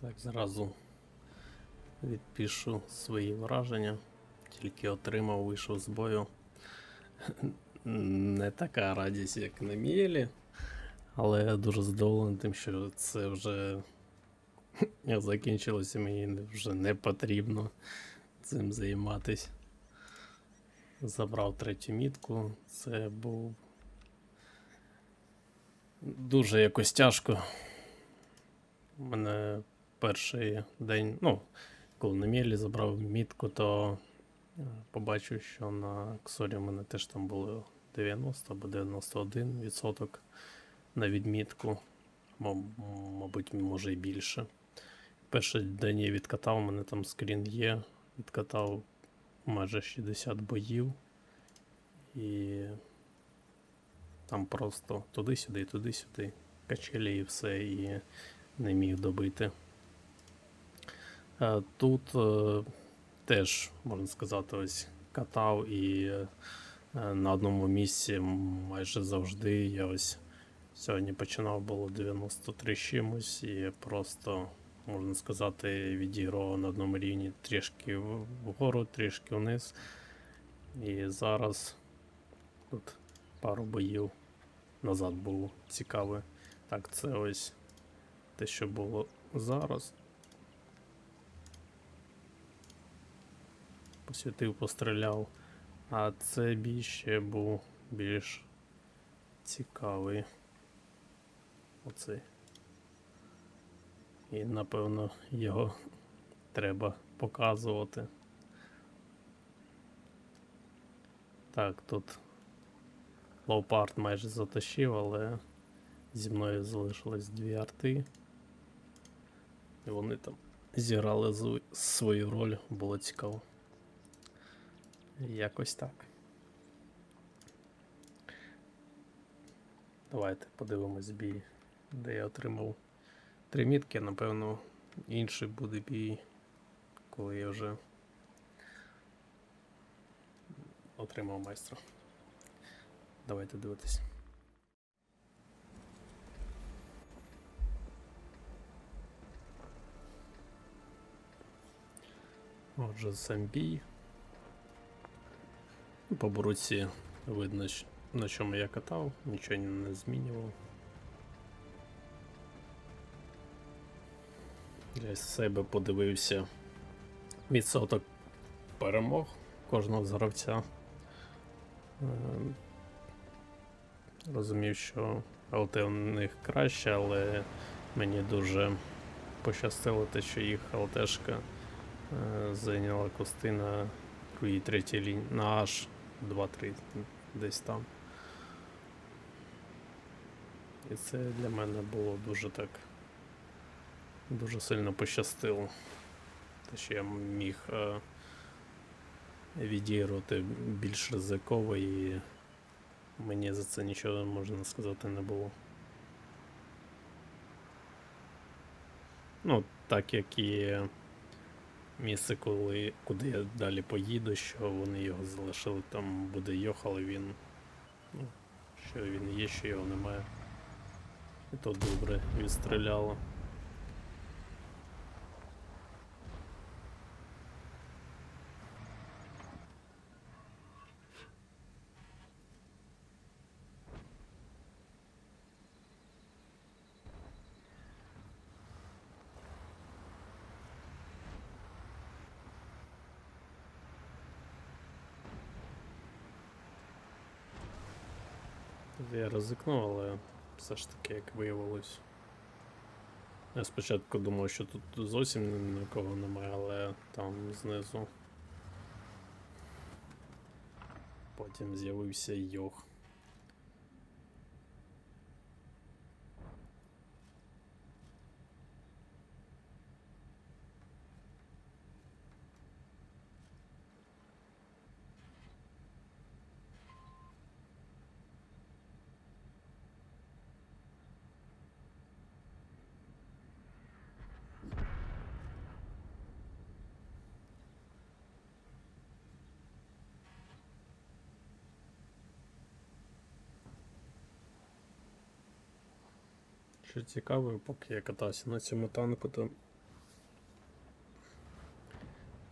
Так, зразу відпишу свої враження. Тільки отримав, вийшов з бою. Не така радість, як на Мієлі, але я дуже задоволений тим, що це вже закінчилося, мені вже не потрібно цим займатися. Забрав третю мітку. Це був дуже якось тяжко. Мене перший день, ну, коли на Мєлі забрав мітку, то е, побачив, що на Ксорі в мене теж там було 90 або 91 відсоток на відмітку. Маб- Мабуть, може і більше. Перший день я відкатав, у мене там скрін є. Відкатав майже 60 боїв. І там просто туди-сюди, туди-сюди. Качелі і все, і не міг добити. Е, Тут е, теж, можна сказати, ось катав і е, на одному місці майже завжди. Я ось сьогодні починав було 93 з чимось, і просто, можна сказати, відіграв на одному рівні трішки вгору, трішки вниз. І зараз тут пару боїв назад було цікаве. Так, це ось те, що було зараз. Посвятив, постріляв. А це бій ще був більш цікавий. Оцей. І напевно його треба показувати. Так, тут Лоупард майже затащив, але зі мною залишилось дві арти. І вони там зіграли свою роль, було цікаво. Якось так. Давайте подивимось бій, де я отримав три мітки. Напевно, інший буде бій, коли я вже отримав майстра. Давайте дивитись. Отже, сам бій. Ну, По боруці видно, на чому я катав, нічого не змінював. Для себе подивився відсоток перемог кожного з гравця. Ем, Розумів, що ЛТ у них краще, але мені дуже пощастило те, що їх ЛТшка е, зайняла кости на другій третій лінії, на аж 2-3 десь там. І це для мене було дуже так. Дуже сильно пощастило. Те, що я міг е, відігрувати більш ризиково і мені за це нічого можна сказати не було. Ну, так як і місце, коли, куди я далі поїду, що вони його залишили, там буде йох, але він. Ну, що він є, що його немає. І то добре відстріляло. Я ризикнув, але все ж таки, як виявилось. Я спочатку думав, що тут зовсім нікого немає, але там знизу. Потім з'явився Йох. Що цікаво, поки я катався на цьому танку, то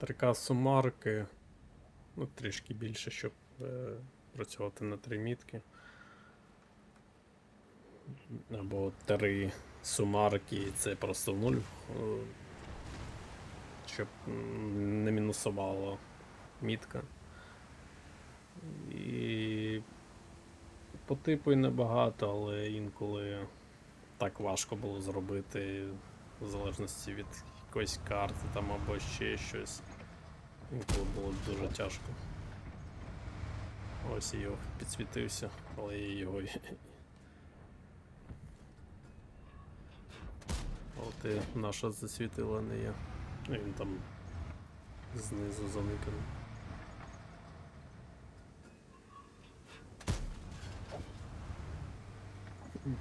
3К сумарки. Ну, трішки більше, щоб е, працювати на три мітки. Або три сумарки, і це просто в нуль. е, Щоб не мінусувала мітка. І по типу і небагато, але інколи так важко було зробити в залежності від якоїсь карти там або ще щось. Інколи було дуже тяжко. Ось і його підсвітився, але я його. От і наша засвітила не. Ну, Він там знизу заниканий.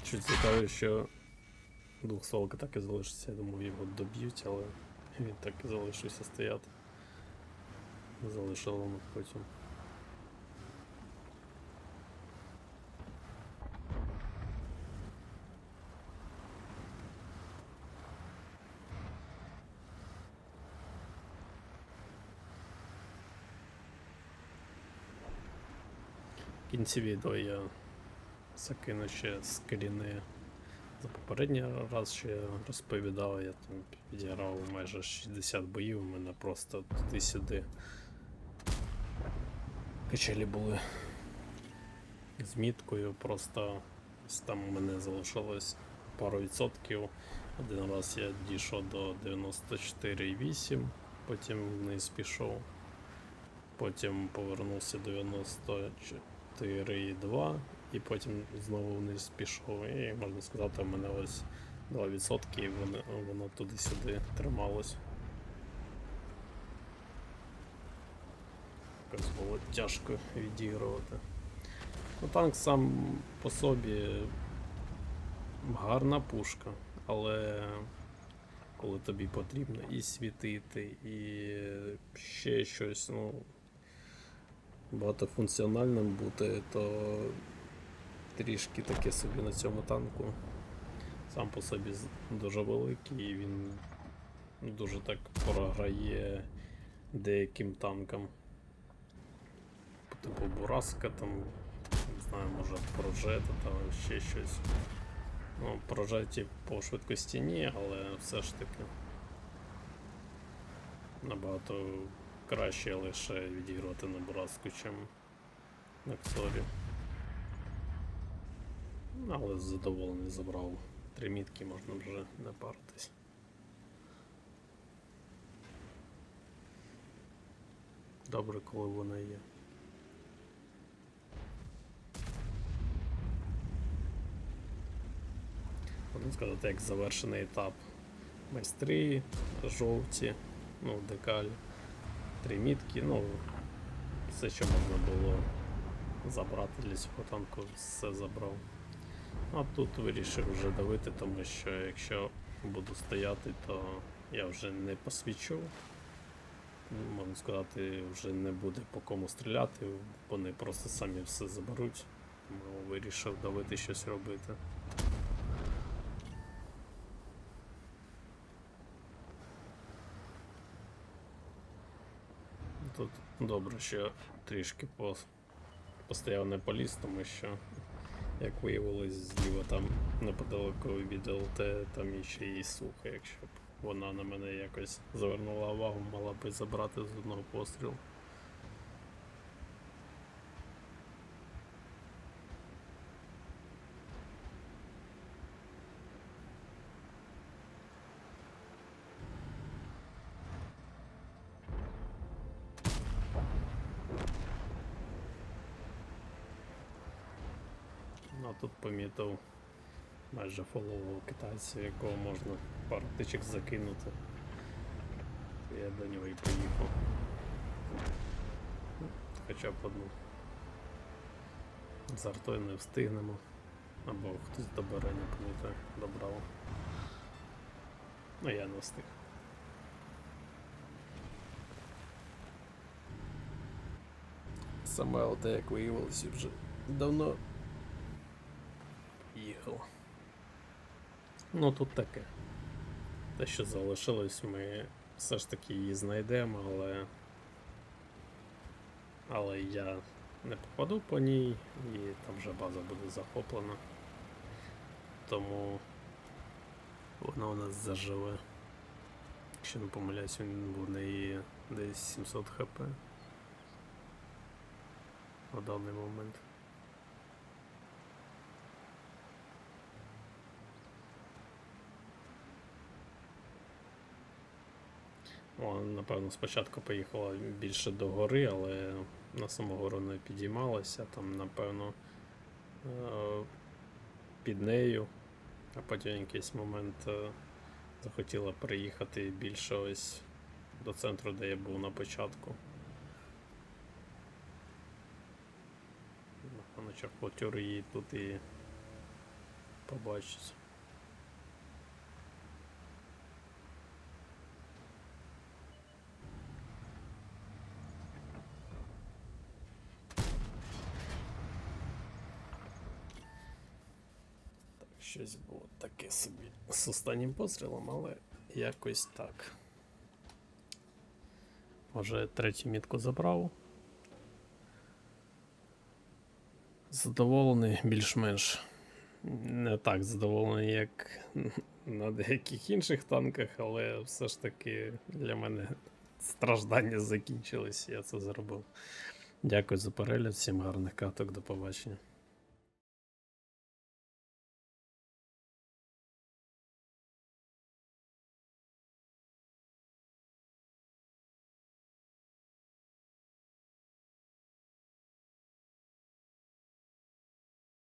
Чуть цікаво, що двохсолка так і залишиться. Я думав, його доб'ють, але він так і залишився стояти. Залишили ми потім. Кінці відео я закину ще скріни за попередній раз, я розповідав, я там підіграв майже 60 боїв, у мене просто туди-сюди качелі були з міткою, просто там у мене залишилось пару відсотків. Один раз я дійшов до 94,8, потім вниз пішов, потім повернувся 94,2 і потім знову вниз пішов. І можна сказати, у мене ось 2% і воно, воно туди-сюди трималось. Якось було тяжко відігрувати. Ну, танк сам по собі гарна пушка, але коли тобі потрібно і світити, і ще щось, ну, багатофункціональним бути, то трішки таке собі на цьому танку. Сам по собі дуже великий, і він дуже так програє деяким танкам. Типу Бураска там, не знаю, може прожета там ще щось. Ну, прожеті по швидкості ні, але все ж таки набагато краще лише відіграти на Бураску, чим на Ксорі. Але задоволений забрав три мітки, можна вже не паритись. Добре, коли вона є. Можна сказати, як завершений етап. Майстри, жовті, ну, декаль, три мітки, ну, все, що можна було забрати для цього танку, все забрав. А тут вирішив вже давити, тому що якщо буду стояти, то я вже не посвічу. Можна сказати, вже не буде по кому стріляти, вони просто самі все заберуть. Тому вирішив давити щось робити. Тут добре, що трішки постояв не поліз, тому що, як виявилось, зліва там неподалеку від ЛТ, там іще і суха, якщо б вона на мене якось завернула увагу, мала би забрати з одного пострілу. Тут помітив майже фолового китайця, якого можна пару тичок закинути. Я до нього і поїхав. Хоча б одну. З артою не встигнемо. Або хтось добере, не пам'ятаю, добрав. Ну я не встиг. Саме ЛТ, як виявилося, вже давно їхав. Ну тут таке. Те, що залишилось, ми все ж таки її знайдемо, але. Але я не попаду по ній, і там вже база буде захоплена. Тому вона у нас заживе. Якщо не помиляюсь, він в неї десь 700 хп на даний момент. Напевно, спочатку поїхала більше до гори, але на саму гору не підіймалася. Там, напевно, е, під нею, а потім якийсь момент е, захотіла приїхати більше ось до центру, де я був на початку. Напевно, чахотюр її тут і побачить. Щось було таке собі з останнім пострілом, але якось так. Може, третю мітку забрав. Задоволений більш-менш. Не так задоволений, як на деяких інших танках, але все ж таки для мене страждання закінчились, я це зробив. Дякую за перегляд, всім гарних каток, до побачення.